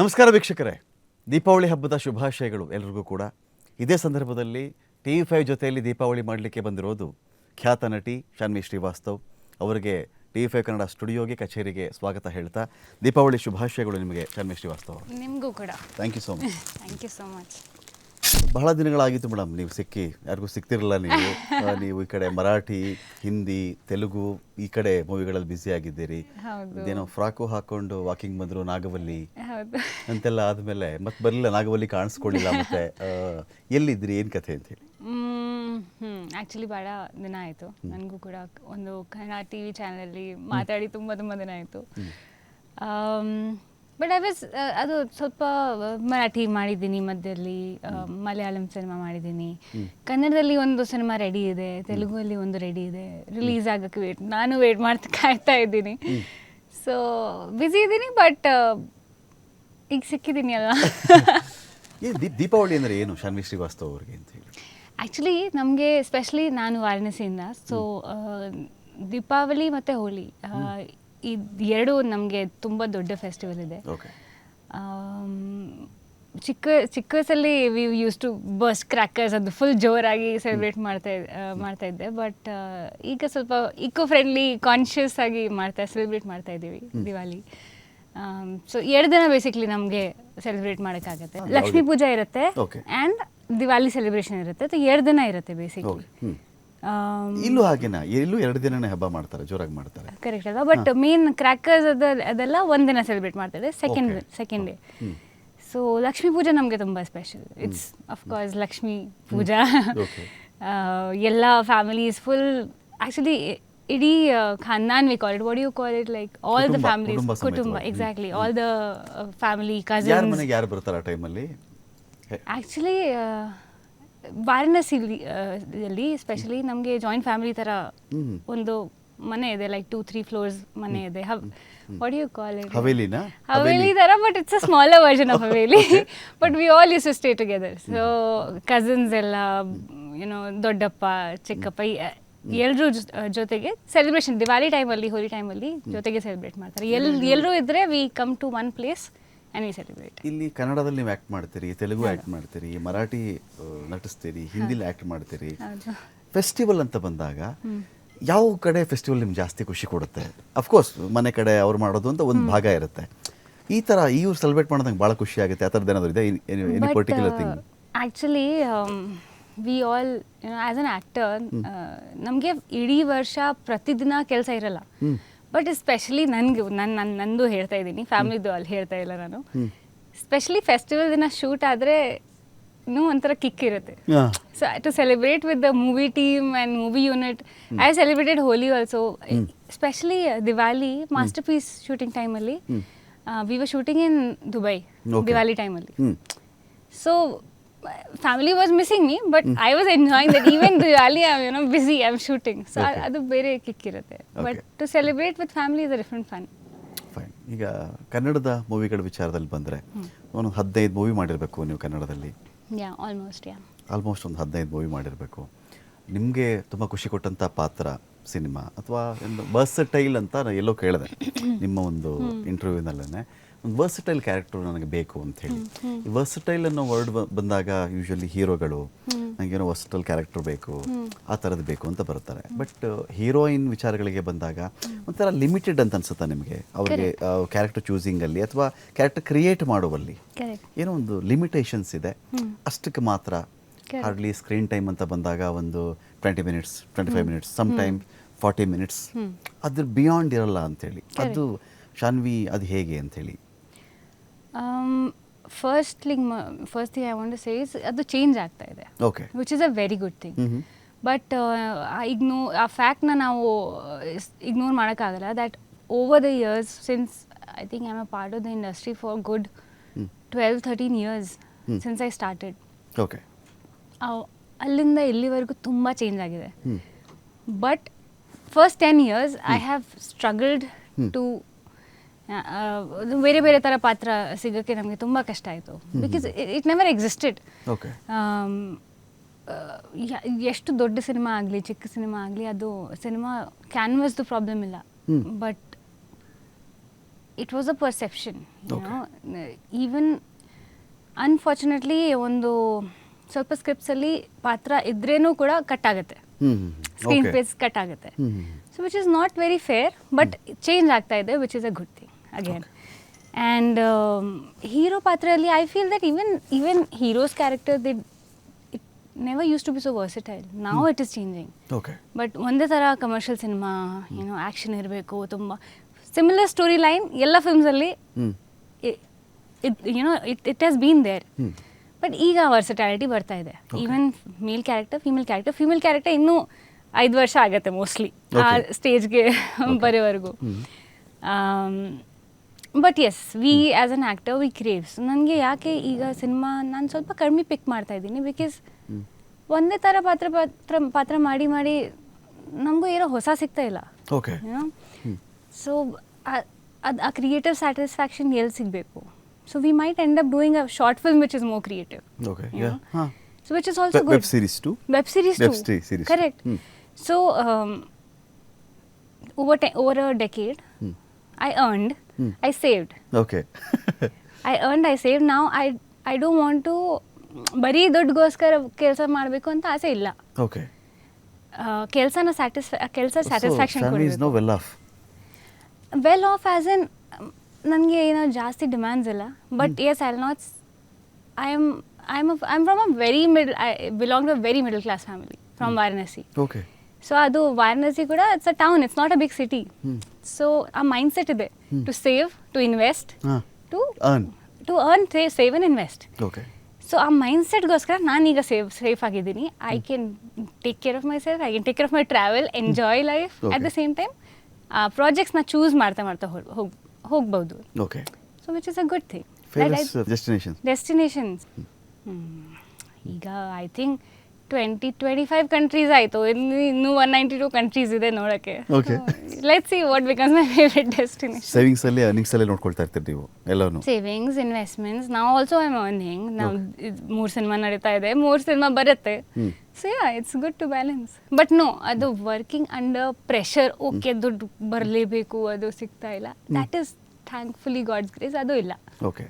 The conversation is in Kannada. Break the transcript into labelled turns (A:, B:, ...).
A: ನಮಸ್ಕಾರ ವೀಕ್ಷಕರೇ. ದೀಪಾವಳಿ ಹಬ್ಬದ ಶುಭಾಶಯಗಳು ಎಲ್ರಿಗೂ ಕೂಡ. ಇದೇ ಸಂದರ್ಭದಲ್ಲಿ ಟಿ ವಿ ಫೈವ್ ಜೊತೆಯಲ್ಲಿ ದೀಪಾವಳಿ ಮಾಡಲಿಕ್ಕೆ ಬಂದಿರೋದು ಖ್ಯಾತ ನಟಿ ಶಾನ್ವಿ ಶ್ರೀವಾಸ್ತವ್. ಅವರಿಗೆ ಟಿ ವಿ ಫೈವ್ ಕನ್ನಡ ಸ್ಟುಡಿಯೋಗೆ ಕಚೇರಿಗೆ ಸ್ವಾಗತ ಹೇಳ್ತಾ ದೀಪಾವಳಿ ಶುಭಾಶಯಗಳು ನಿಮಗೆ ಶಾನ್ವಿ ಶ್ರೀವಾಸ್ತವ್
B: ನಿಮಗೂ ಕೂಡ.
A: Thank you so much
B: thank you so much
A: ಬಹಳ ದಿನಗಳಾಗಿತ್ತು ಮೇಡಮ್ ನೀವು ಸಿಕ್ಕಿ. ಯಾರಿಗೂ ಸಿಕ್ತಿರಲ್ಲ ನೀವು. ನೀವು ಈ ಕಡೆ ಮರಾಠಿ ಹಿಂದಿ ತೆಲುಗು ಈ ಕಡೆ ಮೂವಿಗಳಲ್ಲಿ ಬ್ಯುಸಿ ಆಗಿದ್ದೀರಿ.
B: ಏನೋ
A: ಇದೇನೋ ಫ್ರಾಕು ಹಾಕೊಂಡು ವಾಕಿಂಗ್ ಬಂದರು ನಾಗವಲ್ಲಿ. ಅಂತೆಲ್ಲ ಆದಮೇಲೆ ಮತ್ತೆ ಬರಲಿಲ್ಲ ನಾಗವಲ್ಲಿ ಕಾಣಿಸ್ಕೊಳ್ಳಿಲ್ಲ ಮತ್ತೆ. ಎಲ್ಲಿದ್ರಿ ಏನು ಕಥೆ ಅಂತ ಹೇಳಿ.
B: ಹ್ಮ್ ಆಕ್ಚುಲಿ ಭಾಳ ದಿನ ಆಯಿತು. ನನಗೂ ಕೂಡ ಒಂದು ಕನ್ನಡ ಟಿ ವಿ ಚಾನಲಲ್ಲಿ ಮಾತಾಡಿ ತುಂಬ ತುಂಬ ದಿನ ಆಯಿತು. ಬಟ್ ಐ ವಾಸ್ ಅದು ಸ್ವಲ್ಪ ಮರಾಠಿ ಮಾಡಿದ್ದೀನಿ ಮಧ್ಯದಲ್ಲಿ. ಮಲಯಾಳಂ ಸಿನಿಮಾ ಮಾಡಿದ್ದೀನಿ. ಕನ್ನಡದಲ್ಲಿ ಒಂದು ಸಿನಿಮಾ ರೆಡಿ ಇದೆ ತೆಲುಗುವಲ್ಲಿ ಒಂದು ರೆಡಿ ಇದೆ. ರಿಲೀಸ್ ಆಗೋಕ್ಕೆ ವೇಟ್ ನಾನು ವೇಟ್ ಮಾಡ್ತಾ ಕಾಯ್ತಾ ಇದ್ದೀನಿ. ಸೊ ಬ್ಯುಸಿ ಇದ್ದೀನಿ ಬಟ್ ಈಗ ಸಿಕ್ಕಿದ್ದೀನಿ ಅಲ್ಲ.
A: ಏನು ದೀಪಾವಳಿ ಅಂದರೆ ಏನು ಶಾನ್ವಿ ಶ್ರೀವಾಸ್ತವ್ ಅವ್ರಿಗೆ ಅಂತ ಹೇಳಿ?
B: ಆ್ಯಕ್ಚುಲಿ ನಮಗೆ ಸ್ಪೆಷಲಿ ನಾನು ವಾರಣಾಸಿಯಿಂದ ಸೊ ದೀಪಾವಳಿ ಮತ್ತು ಹೋಳಿ ಇದು ಎರಡು ನಮಗೆ ತುಂಬ ದೊಡ್ಡ ಫೆಸ್ಟಿವಲ್ ಇದೆ. ಚಿಕ್ಕ ಚಿಕ್ಕ ವಯಸ್ಸಲ್ಲಿ we use to burst crackers ಅದು ಫುಲ್ ಜೋರಾಗಿ ಸೆಲೆಬ್ರೇಟ್ ಮಾಡ್ತಾ ಮಾಡ್ತಾ ಇದ್ದೆ ಬಟ್ ಈಗ ಸ್ವಲ್ಪ ಇಕೋ ಫ್ರೆಂಡ್ಲಿ ಕಾನ್ಷಿಯಸ್ ಆಗಿ ಮಾಡ್ತಾ ಸೆಲೆಬ್ರೇಟ್ ಮಾಡ್ತಾ ಇದ್ದೀವಿ ದಿವಾಲಿ ಸೊ ಎರಡು ದಿನ ಬೇಸಿಕ್ಲಿ ನಮಗೆ ಸೆಲೆಬ್ರೇಟ್ ಮಾಡೋಕ್ಕಾಗತ್ತೆ. ಲಕ್ಷ್ಮಿ ಪೂಜೆ ಇರುತ್ತೆ
A: Okay.
B: ಆ್ಯಂಡ್ ದಿವಾಲಿ ಸೆಲೆಬ್ರೇಷನ್ ಇರುತ್ತೆ. ಸೊ ಎರಡು ದಿನ ಇರುತ್ತೆ ಬೇಸಿಕ್ಲಿ
A: ಹ್ಞೂ ಇಲ್ಲೂ ಹಾಗೇನಾ? ಇಲ್ಲೂ ಎರಡು ದಿನನೇ ಹಬ್ಬ ಮಾಡ್ತಾರೆ ಜೋರಾಗಿ ಮಾಡ್ತಾರೆ.
B: ಕರೆಕ್ಟ್ ಅಲ್ವಾ? ಬಟ್ ಮೇನ್ ಕ್ರ್ಯಾಕರ್ಸ್ ಅದ ಅದೆಲ್ಲ ಒಂದಿನ ಸೆಲೆಬ್ರೇಟ್ ಮಾಡ್ತಾರೆ second second day. So Lakshmi ಪೂಜೆ ನಮಗೆ ತುಂಬ special it's of course Lakshmi Puja.
A: Okay.
B: ಎಲ್ಲ ಫ್ಯಾಮಿಲೀಸ್ ಫುಲ್ ಆ್ಯಕ್ಚುಲಿ ಇಡೀ ಖಾನ್ದಾನ್ we call it what you call it like all the family
A: ಕುಟುಂಬ.
B: Exactly. All the family cousin
A: ಮನೆಗೆ ಯಾರು ಬರ್ತಾರೆ ಆ ಟೈಮಲ್ಲಿ
B: ಆ್ಯಕ್ಚುಲಿ ವಾರಣಾಸಿ ಅಲ್ಲಿ ಸ್ಪೆಷಲಿ ನಮಗೆ ಜಾಯಿಂಟ್ ಫ್ಯಾಮಿಲಿ ಥರ. ಒಂದು ಮನೆ ಇದೆ ಲೈಕ್ ಟೂ ತ್ರೀ ಫ್ಲೋರ್ಸ್ ಮನೆ ಇದೆ. ವಾಟ್ ಯು ಕಾಲ್ ಇಟ್
A: ಹವೇಲಿನಾ?
B: ಹವೇಲಿ
A: ಹವೇಲಿ.
B: ಥರ but it's a smaller version of haveli. But we all use to stay together so cousins ಎಲ್ಲ ಯುನೋ ದೊಡ್ಡಪ್ಪ ಚಿಕ್ಕಪ್ಪ ಎಲ್ಲರೂ ಜೊತೆಗೆ ಸೆಲೆಬ್ರೇಷನ್ ದಿವಾಲಿ ಟೈಮಲ್ಲಿ ಹೋಲಿ ಟೈಮಲ್ಲಿ ಜೊತೆಗೆ ಸೆಲೆಬ್ರೇಟ್ ಮಾಡ್ತಾರೆ. ಎಲ್ ಎಲ್ಲರೂ ಇದ್ರೆ we come to one place and we celebrate
A: ಇಲ್ಲಿ ಕನ್ನಡದಲ್ಲಿ ನೀವು ಆ್ಯಕ್ಟ್ ಮಾಡ್ತೀರಿ ತೆಲುಗು ಆ್ಯಕ್ಟ್ ಮಾಡ್ತೀರಿ ಮರಾಠಿ ನಟಿಸ್ತೀರಿ ಹಿಂದಿಲಿ ಆ್ಯಕ್ಟ್ ಮಾಡ್ತೀರಿ. ಫೆಸ್ಟಿವಲ್ ಅಂತ ಬಂದಾಗ ಯಾವ ಕಡೆ ಫೆಸ್ಟಿವಲ್ ನಿಮ್ಗೆ ಜಾಸ್ತಿ ಖುಷಿ ಕೊಡುತ್ತೆ? ಅಫ್ಕೋರ್ಸ್ ಮನೆ ಕಡೆ ಅವ್ರು ಮಾಡೋದು ಅಂತ ಒಂದು ಭಾಗ ಇರುತ್ತೆ. ಈ ಥರ ಇವ್ರು ಸೆಲೆಬ್ರೇಟ್ ಮಾಡೋದಂಗೆ ಭಾಳ ಖುಷಿ ಆಗುತ್ತೆ ಆ ಥರದ್ದು ಏನಾದರೂ ಇದೆ any particular thing
B: actually we all you know as an actor ನಮಗೆ ಇಡೀ ವರ್ಷ ಪ್ರತಿದಿನ ಕೆಲಸ ಇರಲ್ಲ. ಬಟ್ ಎಸ್ಪೆಷಲಿ ನನಗೆ ನನ್ನ ನನ್ನ ನಂದು ಹೇಳ್ತಾ ಇದ್ದೀನಿ ಫ್ಯಾಮಿಲಿದು ಅಲ್ಲಿ ಹೇಳ್ತಾ ಇಲ್ಲ ನಾನು. ಸ್ಪೆಷಲಿ ಫೆಸ್ಟಿವಲ್ ದಿನ ಶೂಟ್ ಆದರೆ ಇನ್ನೂ ಒಂಥರ ಕಿಕ್ ಇರುತ್ತೆ. So to celebrate with the movie team and movie unit I celebrated Holi also specially Diwali masterpiece shooting ಟೈಮಲ್ಲಿ we were shooting in Dubai. Diwali ಟೈಮಲ್ಲಿ so family was missing me but I was enjoying that even really I you know busy I am shooting so ಅದು ಬೇರೆ ಕಿಕ್ ಇರುತ್ತೆ. But to celebrate with family is a different fun
A: fine ಈಗ ಕನ್ನಡದ ಮೂವಿಗಳ ವಿಚಾರದಲ್ಲಿ ಬಂದರೆ ಒಂದು ಹದಿನೈದು ಮೂವಿ ಮಾಡಿರಬೇಕು ನೀವು ಕನ್ನಡದಲ್ಲಿ.
B: ಯಾ ಆಲ್ಮೋಸ್ಟ್ ಯಾ
A: ಆಲ್ಮೋಸ್ಟ್ ಒಂದು ಹದಿನೈದು ಮೂವಿ ಮಾಡಿರಬೇಕು. ನಿಮಗೆ ತುಂಬ ಖುಷಿ ಕೊಟ್ಟಂಥ ಪಾತ್ರ ಸಿನಿಮಾ ಅಥವಾ ಒಂದು ಟೈಲ್ ಅಂತ ನಾನು ಎಲ್ಲೋ ಕೇಳಿದೆ. ನಿಮ್ಮ ಒಂದು ಇಂಟರ್ವ್ಯೂನಲ್ಲೇ ಒಂದು ವರ್ಸಟೈಲ್ ಕ್ಯಾರೆಕ್ಟರ್ ನನಗೆ ಬೇಕು ಅಂತ ಹೇಳಿ. ಈ ವರ್ಸಟೈಲ್ ಅನ್ನೋ ವರ್ಡ್ ಬಂದಾಗ ಯೂಶಲಿ ಹೀರೋಗಳು ನನಗೇನೋ ವರ್ಸಟೈಲ್ ಕ್ಯಾರೆಕ್ಟರ್ ಬೇಕು ಆ ಥರದ್ದು ಬೇಕು ಅಂತ ಬರ್ತಾರೆ ಬಟ್ ಹೀರೋಯಿನ್ ವಿಚಾರಗಳಿಗೆ ಬಂದಾಗ ಒಂಥರ ಲಿಮಿಟೆಡ್ ಅಂತ ಅನ್ಸುತ್ತಾ ನಿಮಗೆ? ಅವರಿಗೆ ಕ್ಯಾರೆಕ್ಟರ್ ಚೂಸಿಂಗಲ್ಲಿ ಅಥವಾ ಕ್ಯಾರೆಕ್ಟರ್ ಕ್ರಿಯೇಟ್ ಮಾಡುವಲ್ಲಿ ಏನೋ ಒಂದು ಲಿಮಿಟೇಷನ್ಸ್ ಇದೆ. ಅಷ್ಟಕ್ಕೆ ಮಾತ್ರ ಹಾರ್ಡ್ಲಿ ಸ್ಕ್ರೀನ್ ಟೈಮ್ ಅಂತ ಬಂದಾಗ ಒಂದು twenty minutes twenty five minutes some time forty minutes ಅದ್ರ ಬಿಯಾಂಡ್ ಇರಲ್ಲ ಅಂತೇಳಿ ಅದು ಶಾನ್ವಿ ಅದು ಹೇಗೆ ಅಂಥೇಳಿ
B: first ling first thing I want say is ಅದು ಚೇಂಜ್ ಆಗ್ತಾ ಇದೆ.
A: Okay
B: which is a very good thing but ignore ಆ ಫ್ಯಾಕ್ಟ್ನ ನಾವು ಇಗ್ನೋರ್ ಮಾಡೋಕ್ಕಾಗಲ್ಲ. That over the years since I think I am a part of the industry for good twelve thirteen years. Since I started
A: okay
B: ಅಲ್ಲಿಂದ ಇಲ್ಲಿವರೆಗೂ ತುಂಬ ಚೇಂಜ್ ಆಗಿದೆ. But first ten years I have struggled. To ಬೇರೆ ಬೇರೆ ಥರ ಪಾತ್ರ ಸಿಗೋಕ್ಕೆ ನಮಗೆ ತುಂಬ ಕಷ್ಟ ಆಯಿತು. ಬಿಕಾಸ್ ಇಟ್ ನೆವರ್ ಎಕ್ಸಿಸ್ಟೆಡ್ ಎಷ್ಟು ದೊಡ್ಡ ಸಿನಿಮಾ ಆಗಲಿ ಚಿಕ್ಕ ಸಿನಿಮಾ ಆಗಲಿ ಅದು ಸಿನಿಮಾ ಕ್ಯಾನ್ವಸ್ದು ಪ್ರಾಬ್ಲಮ್ ಇಲ್ಲ. But it was a perception. Even unfortunately ಒಂದು ಸ್ವಲ್ಪ ಸ್ಕ್ರಿಪ್ಟ್ಸಲ್ಲಿ ಪಾತ್ರ ಇದ್ರೇನೂ ಕೂಡ ಕಟ್ ಆಗುತ್ತೆ. ಸ್ಕ್ರೀನ್ ಪೇಸ್ ಕಟ್ ಆಗುತ್ತೆ. So which is not very fair but change ಆಗ್ತಾ ಇದೆ which is a good thing again and hero ಪಾತ್ರೆಯಲ್ಲಿ I feel that even even heroes character the it never use to be so versatile ನಾವು ಇಟ್ ಇಸ್ ಚೇಂಜಿಂಗ್ ಬಟ್ ಒಂದೇ ಥರ ಕಮರ್ಷಿಯಲ್ ಸಿನಿಮಾ ಏನೋ ಆ್ಯಕ್ಷನ್ ಇರಬೇಕು ತುಂಬ ಸಿಮಿಲರ್ ಸ್ಟೋರಿ ಲೈನ್ ಎಲ್ಲ ಫಿಲ್ಮ್ಸಲ್ಲಿ
A: ಹ್ಮ್.
B: You know it it has been there but ಈಗ ವರ್ಸಟಾಲಿಟಿ ಬರ್ತಾ ಇದೆ. Even male character female character female character ಇನ್ನೂ ಐದು ವರ್ಷ ಆಗತ್ತೆ ಮೋಸ್ಟ್ಲಿ ಆ. ಸ್ಟೇಜ್ಗೆ ಬರೋವರೆಗೂ. But yes we as an actor we craves ನನಗೆ ಯಾಕೆ ಈಗ ಸಿನಿಮಾ ನಾನು ಸ್ವಲ್ಪ ಕಡಿಮೆ ಪಿಕ್ ಮಾಡ್ತಾ ಇದ್ದೀನಿ ಬಿಕಾಸ್. ಒಂದೇ ಥರ ಪಾತ್ರ ಪಾತ್ರ ಪಾತ್ರ ಮಾಡಿ ಮಾಡಿ ನಮಗೂ ಏನೋ ಹೊಸ ಸಿಗ್ತಾ ಇಲ್ಲ.
A: ಓಕೆ
B: ಸೊ ಅದು ಆ ಕ್ರಿಯೇಟಿವ್ ಸ್ಯಾಟಿಸ್ಫ್ಯಾಕ್ಷನ್ ಎಲ್ಲಿ ಸಿಗಬೇಕು? So we might end up doing a short film which is more creative so which is also
A: web
B: series
A: too series too?
B: Web series
A: too series. Too.
B: Correct. So over ಟೆ over a decade. I earned
A: Hmm.
B: saved. Okay.
A: I
B: earned, I saved. Save ನಾವು I don't want to ಬರೀ ದುಡ್ಡುಗೋಸ್ಕರ ಕೆಲಸ ಮಾಡಬೇಕು ಅಂತ ಆಸೆ ಇಲ್ಲ
A: ಓಕೆ
B: ಕೆಲಸನ ಸ್ಯಾಟಿಸ್ಫೈ ಕೆಲಸ satisfaction
A: well off
B: well off as an ನನಗೆ ಏನೋ ಜಾಸ್ತಿ ಡಿಮ್ಯಾಂಡ್ಸ್ ಇಲ್ಲ but yes I not I am I am I am from a very middle I belong to very middle class family from Varanasi
A: okay
B: so ಅದು ವಾರಣಾಸಿ ಕೂಡ it's a town it's not a big city. So ಆ ಮೈಂಡ್ ಸೆಟ್ ಇದೆ to save to invest to
A: earn
B: to earn save and invest
A: okay
B: so ಆ ಮೈಂಡ್ ಸೆಟ್ಗೋಸ್ಕರ ನಾನೀಗ ಸೇಫ್ ಸೇಫ್ ಆಗಿದ್ದೀನಿ. I can take care of my self I can take care of my travel enjoy life at the. Same time ಆ ಪ್ರಾಜೆಕ್ಟ್ಸ್ನ ಚೂಸ್ ಮಾಡ್ತಾ ಮಾಡ್ತಾ ಹೋಗ್ ಹೋಗ್ ಹೋಗ್ಬೋದು.
A: Okay
B: so which is a good thing
A: destination
B: destinations ಈಗ I think twenty twenty five countries ಆಯಿತು. ಇಲ್ಲಿ ಇನ್ನೂ ಒನ್ ನೈಂಟಿ ಟೂ ಕಂಟ್ರೀಸ್ ಇದೆ ನೋಡೋಕ್ಕೆ.
A: Okay
B: let see what becomes my favourite destination
A: savings ಅಲ್ಲಿ ಅರ್ನಿಂಗ್ಸ್ ಅಲ್ಲೇ ನೋಡ್ಕೊಳ್ತಾ ಇರ್ತೀರಿ ನೀವು ಎಲ್ಲಾನು?
B: ಸೇವಿಂಗ್ಸ್ ಇನ್ವೆಸ್ಟ್ಮೆಂಟ್ಸ್ ನಾವು ಆಲ್ಸೋ ಐ ಅರ್ನಿಂಗ್ ನಾವು ಮೂರು ಸಿನಿಮಾ ನಡೀತಾ ಇದೆ. ಮೂರು ಸಿನಿಮಾ ಬರುತ್ತೆ. So yeah it's good to balance but no ಅದು ವರ್ಕಿಂಗ್ ಅಂಡರ್ ಪ್ರೆಷರ್ ಓಕೆ ದುಡ್ಡು ಬರಲೇಬೇಕು ಅದು ಸಿಗ್ತಾ ಇಲ್ಲ. That is thankfully God's grace ಅದು ಇಲ್ಲ.
A: ಓಕೆ